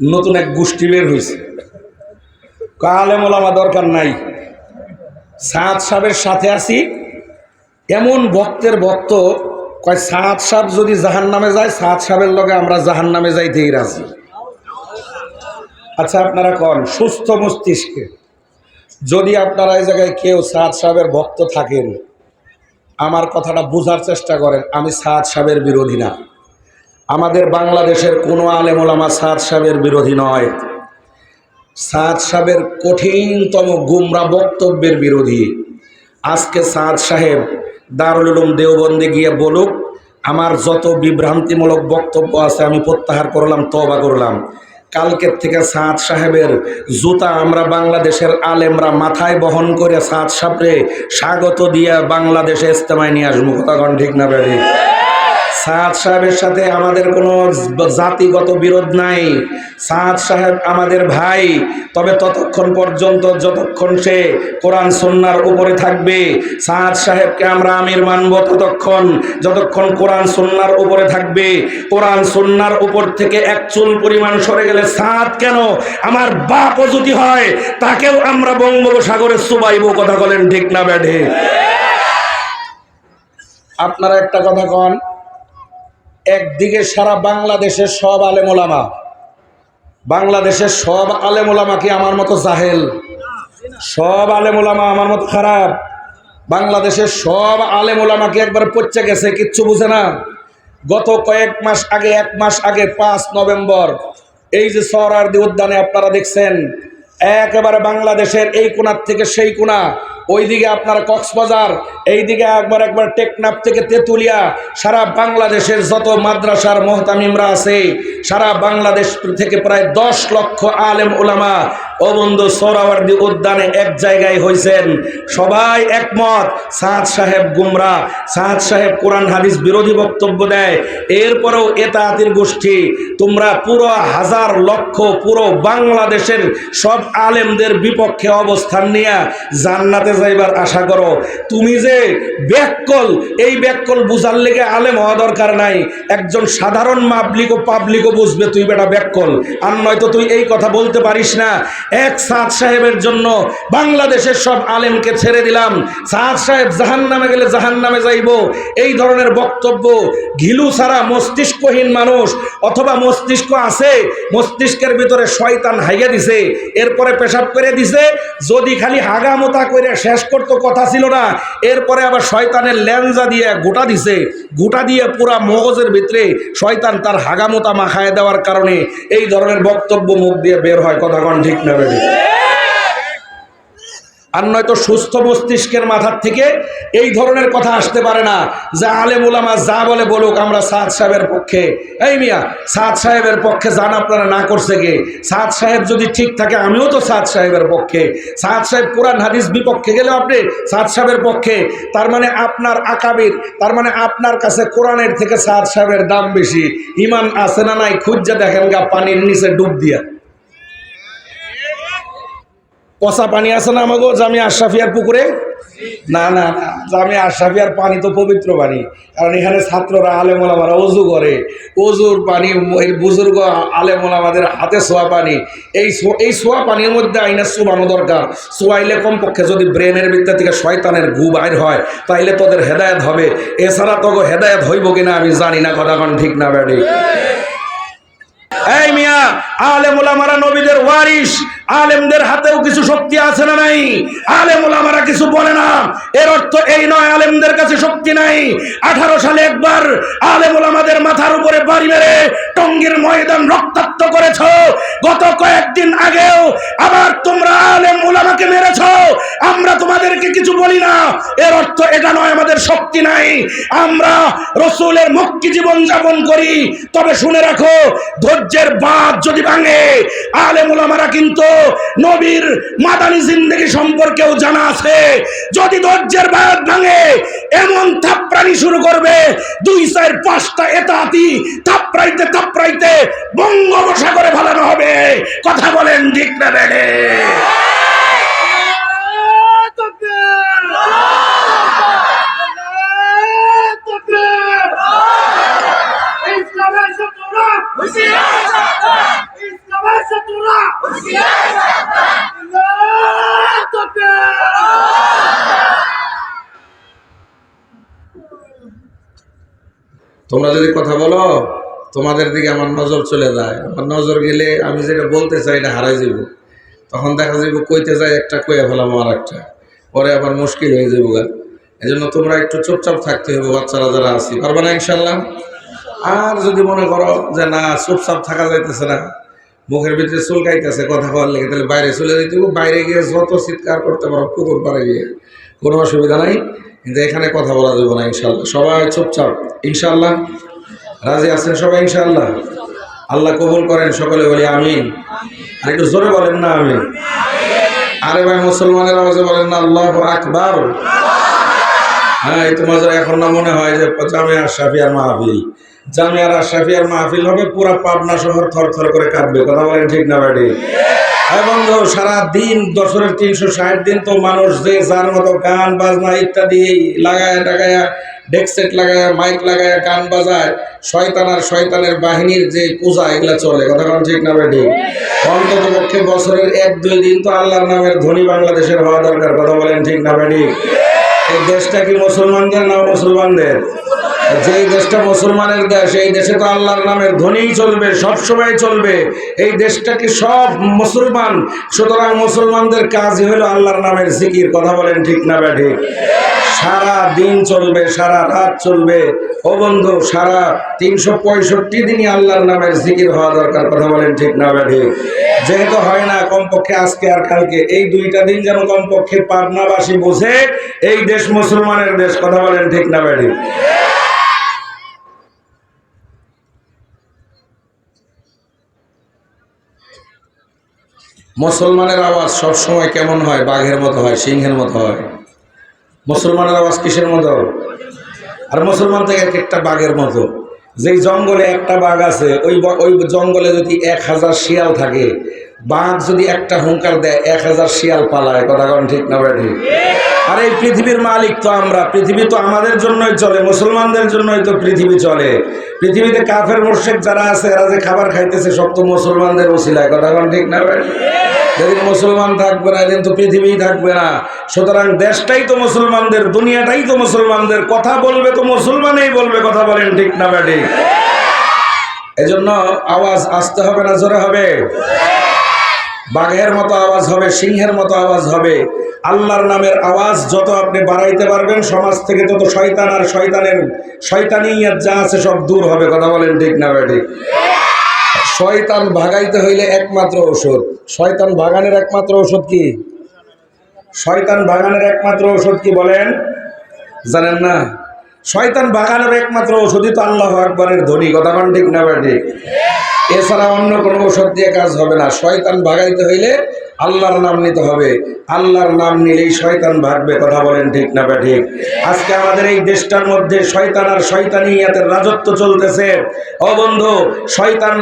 নতুন এক গোষ্ঠী বের হয়েছে। কালেমোলামা দরকার নাই। সাত সাহেবের সাথে আছি। এমন ভক্তের ভক্ত, কয় সাত সাহেব যদি জাহান নামে যায় সাত সাহেবের লগে আমরা জাহান নামে যাইতেই রাজি। আচ্ছা আপনারা কন, সুস্থ মস্তিষ্কে যদি আপনারা এই জায়গায় কেউ সাদ সাহেবের ভক্ত থাকেন, আমার কথাটা বোঝার চেষ্টা করেন, আমি সাদ সাহেবের বিরোধী না। আমাদের বাংলাদেশের কোনো আলেমোলামা সাদ সাহেবের বিরোধী নয়। সাদ সাহেবের কঠিনতম গুমরা বক্তব্যের বিরোধী। আজকে সাদ সাহেব দারুল উলুম দেওবন্দে গিয়ে বলুক, আমার যত বিভ্রান্তিমূলক বক্তব্য আছে আমি প্রত্যাহার করলাম তবা করলাম। কালকের থেকে সাদ সাহেবের জুতা আমরা বাংলাদেশের আলেমরা মাথায় বহন করে সাদ সাহেবরে স্বাগত দিয়ে বাংলাদেশে ইস্তেমায় নিয়ে আসব। কথাগণ ঠিক না, বেড়ে? সাদ সাহেবের সাথে আমাদের কোনো জাতিগত বিরোধ নাই। সাদ সাহেব আমাদের ভাই, তবে ততক্ষণ পর্যন্ত যতক্ষণ সে কোরআন সন্ন্যার উপরে থাকবে, সাদ সাহেবকে আমরা আমির মানব ততক্ষণ। যতক্ষণ কোরআন সন্ন্যার উপরে থাকবে, কোরআন সন্ন্যার উপর থেকে এক চুল পরিমাণ সরে গেলে সাদ কেন? আমার বাপও যদি হয়, তাকেও আমরা বঙ্গোপসাগরে সুবাইব কথা বলেন ঠিক না ব্যাঢে আপনারা একটা কথা কন একদিকে সারা বাংলাদেশের সব আলেমোলামা বাংলাদেশের সব আলেমোলামা কি আমার মতো জাহেল? সব আলেমোলামা আমার মতো খারাপ? বাংলাদেশের সব আলেমোলামা কি একবার পচে গেছে, কিচ্ছু বুঝে না? গত কয়েক মাস আগে, এক মাস আগে, পাঁচ নভেম্বর, এই যে সরারদি উদ্যানে আপনারা দেখছেন, একেবারে বাংলাদেশের এই কোণার থেকে সেই কোণা ওইদিকে আপনার কক্সবাজার, এইদিকে একবার একবার টেকনাফ থেকে তেঁতুলিয়া, সারা বাংলাদেশের যত মাদ্রাসার মহতামিমরা আছে, সারা বাংলাদেশ থেকে প্রায় দশ লক্ষ আলেম ওলামা ও বন্ধু উদ্যানে এক জায়গায় হয়েছেন সবাই একমত। সাদ সাহেব গুমরা। সাদ সাহেব কোরআন, হাদিস বিরোধী বক্তব্য দেয়। এরপরেও এতাতির গোষ্ঠী। তোমরা পুরো হাজার লক্ষ পুরো বাংলাদেশের সব আলেমদের বিপক্ষে অবস্থান নিয়ে জান্নাতে যাইবার আশা করো। তুমি যে ব্যাককল, এই ব্যাককল বুঝার লেগে আলেম হওয়া দরকার নাই। একজন সাধারণ মাবলিক ও পাবলিকও বুঝবে তুই বেটা ব্যাককল। আর নয়তো তুই এই কথা বলতে পারিস না। এক সাদ সাহেবের জন্য বাংলাদেশের সব আলেমকে ছেড়ে দিলাম। সাদ সাহেব জাহান নামে গেলে জাহান নামে যাইব। এই ধরনের বক্তব্য ঘিলু ছাড়া মস্তিষ্কহীন মানুষ অথবা মস্তিষ্ক আছে, মস্তিষ্কের ভিতরে শয়তান হাইয়া দিছে, এরপরে পেশাব করে দিছে, যদি খালি হাগামোতা করে শেষ করতো কথা ছিল না, এরপরে আবার শয়তানের ল্যাঞ্জা দিয়ে গোটা দিছে, গোটা দিয়ে পুরা মগজের ভিতরে শয়তান তার হাগামোতা মাখায় দেওয়ার কারণে এই ধরনের বক্তব্য মুখ দিয়ে বের হয়, কথা কন ঠিক না? বেরি আর নয়তো সুস্থ মস্তিষ্কের মাথার থেকে এই ধরনের কথা আসতে পারে না যে আলেম ওলামা যা বলে বলুক, আমরা সাদ সাহেবের পক্ষে। এই মিয়া, সাদ সাহেবের পক্ষে যান আপনারা না করছে গে সাদ সাহেব যদি ঠিক থাকে, আমিও তো সাদ সাহেবের পক্ষে। সাদ সাহেব কোরআন হাদিস বিপক্ষে গেলে আপনি সাদ সাহেবের পক্ষে। তার মানে আপনার আকাবির, তার মানে আপনার কাছে কোরআনের থেকে সাদ সাহেবের দাম বেশি। ইমান আছে না নাই, খুঁজা দেখেন গা, পানির নিচে ডুব দিয়া। পচা পানি আছে না আমাগো? জামি আশরাফিয়ার পুকুরে? না না না। জামি আশরাফিয়ার পানি তো পবিত্র পানি। কারণ এখানে ছাত্ররা আলেমোলামারা অজু করে। অজুর পানি বুজুর্গ আলেমোলামাদের হাতে সোয়া পানি। এই এই সোয়া পানির মধ্যে আইনা চুবানো দরকার। চুয়াইলে কমপক্ষে যদি ব্রেনের ভিতর থেকে শয়তানের গু বাইর হয়, তাইলে তোদের হেদায়েত হবে। এছাড়া তোকে হেদায়ত হইব কিনা আমি জানি না, কথা ঠিক না, ব্যাডি। আলেম ওলামারা নবীদের ওয়ারিস আলেমদের হাতেও কিছু শক্তি আছে না নাই? আলেম ওলামারা কিছু বলে না। এর অর্থ এই নয়, আলেমদের কাছে শক্তি নাই। আঠারো সালে একবার আলেম মাথার উপরে বাড়ি মেরে টঙ্গীর ময়দান রক্তাক্ত করেছ। গত কয়েকদিন আগেও আবার তোমরা আলেম ওলামাকে মেরেছ। আমরা তোমাদেরকে কিছু বলি না। এর অর্থ এটা নয়, আমাদের শক্তি নাই। আমরা রসুলের মুক্তি জীবন যাপন করি। তবে শুনে রাখো, ধৈর্যের বাঁধ যদি ভাঙে আলে মোলামারা কিন্তু নবীর মাদানি জিন্দগি সম্পর্কেও জানা আছে। যদি ধৈর্যের বাঁধ ভাঙে, এমন থাপড়ানি শুরু করবে, দুই চার পাঁচটা এতাতি থাপড়াইতে থাপড়াইতে বঙ্গোপসাগরে ফেলানো হবে। কথা বলেন ঠিক না তোমরা যদি কথা বলো, তোমাদের দিকে আমার নজর চলে যায়। আমার নজর গেলে আমি যেটা বলতে চাই, এটা হারাই যাব। তখন দেখা যাবে কইতে যাই একটা কয়ে ফেলাম আর একটা। পরে আবার মুশকিল হয়ে যাব গা। এই জন্য তোমরা একটু চুপচাপ থাকতে হবে, বাচ্চারা যারা আছি। পারবে না ইনশাল্লাহ আর যদি মনে করো যে না, চুপচাপ থাকা যাইতেছে না, মুখের ভিতরে চুলকাইতেছে কথা বলার লেগে, তাহলে বাইরে চলে যেতে। বাইরে গিয়ে যত চিৎকার করতে পারো, পুকুর পাড়ে গিয়ে। কোনো অসুবিধা নাই। কিন্তু এখানে কথা বলা যাবে না ইনশাল্লাহ সবাই চুপচাপ ইনশাল্লাহ রাজি আছেন সবাই ইনশাল্লাহ আল্লাহ কবুল করেন সকলে বলি আমিন। আর একটু জোরে বলেন না আমি আরে ভাই, মুসলমানের আওয়াজে বলেন না, আল্লাহ আকবার। হ্যাঁ এই তোমাদের এখন না মনে হয় যে জামিয়ার আর মাহফিল। জামিয়ার শাফিয়ার মাহফিল হবে, পুরা পাবনা শহর থর থর করে কাঁদবে। কথা বলেন ঠিক না ব্যাডি হ্যাঁ বন্ধু, সারা দিন বছরের তিনশো ষাট দিন তো মানুষ যে যার মতো গান, বাজনা ইত্যাদি লাগায় টাগায় ডেক লাগায়, মাইক লাগায়, গান বাজায়, শয়তান আর শয়তানের বাহিনীর যে পূজা, এগুলা চলে। কথা বলেন ঠিক না ব্যাডি অন্তত পক্ষে বছরের এক, দুই দিন তো আল্লাহর নামের ধনী বাংলাদেশের হওয়া দরকার। কথা বলেন ঠিক না ব্যাডি এই দেশটা কি মুসলমানদের না মুসলমানদের যেই দেশটা মুসলমানের দেশ, এই দেশে তো আল্লাহর নামের ধ্বনিই চলবে সব সময় চলবে। এই দেশটা কি সব মুসলমান? সুতরাং মুসলমানদের কাজই হলো আল্লাহর নামের জিকির, কথা বলেন ঠিক না ব্যাঠি? সারা দিন চলবে, সারা রাত চলবে। ও বন্ধু, সারা তিনশো পঁয়ষট্টি দিনই আল্লাহর নামের জিকির হওয়া দরকার, কথা বলেন ঠিক না ব্যাঠি? যেহেতু হয় না, কমপক্ষে আজকে আর কালকে, এই দুইটা দিন যেন কমপক্ষে পাবনাবাসী বোঝে, এই দেশ মুসলমানের দেশ, কথা বলেন ঠিক না ব্যাঠি? মুসলমানের আওয়াজ সব সময় কেমন হয়? বাঘের মতো হয়, সিংহের মতো হয়। মুসলমানের আওয়াজ কিসের মতো? আর মুসলমান থেকে এক একটা বাঘের মতো। যেই জঙ্গলে একটা বাঘ আছে, ওই ওই জঙ্গলে যদি এক হাজার শিয়াল থাকে বাঘ যদি একটা হুঙ্কার দেয়, এক হাজার শিয়াল পালায়, কথা কন ঠিক না বেঠি আর এই পৃথিবীর মালিক তো আমরা, পৃথিবী তো আমাদের জন্যই চলে, মুসলমানদের জন্যই তো পৃথিবী চলে। পৃথিবীতে কাফের মোর্শেক যারা আছে, এরা যে খাবার খাইতেছে, সব তো মুসলমানদের ওসিলায়, কথা কন ঠিক না বেঠি যেদিন মুসলমান থাকবে না, এদিন তো পৃথিবীই থাকবে না। সুতরাং দেশটাই তো মুসলমানদের, দুনিয়াটাই তো মুসলমানদের, কথা বলবে তো মুসলমানেই বলবে, কথা বলেন ঠিক না ব্যাটি এজন্য আওয়াজ আসতে হবে না, জোরে হবে? বাঘের মতো আওয়াজ হবে, সিংহের মতো আওয়াজ হবে। আল্লাহর নামের আওয়াজ যত আপনি বাড়াইতে পারবেন, সমাজ থেকে তত শয়তান আর শয়তানের শয়তানিয়াত যা আছে সব দূর হবে। কথা বলেন ঠিক না ব্যাটি শয়তান ভাগাইতে হইলে একমাত্র ঔষধ। শয়তান ভাগানের একমাত্র ঔষধ কি? শয়তান ভাগানের একমাত্র ঔষধ কি বলেন? জানেন না? শয়তান ভাগানোর একমাত্র ঔষধই তো আল্লাহ আকবরের ধ্বনি কথা ঠিক না ঠিক? এছাড়া অন্য কোনো ঔষধ দিয়ে কাজ হবে না। শয়তান ভাগাইতে হইলে আল্লাহর নাম নিতে হবে। আল্লাহর নাম নিলেই শয়তান ভাগবে, কথা বলেন ঠিক না বা ঠিক? আজকে আমাদের এই দেশটার মধ্যে শয়তান আর শয়তানিয়াতের রাজত্ব চলতেছে। অবন্ধ শয়তান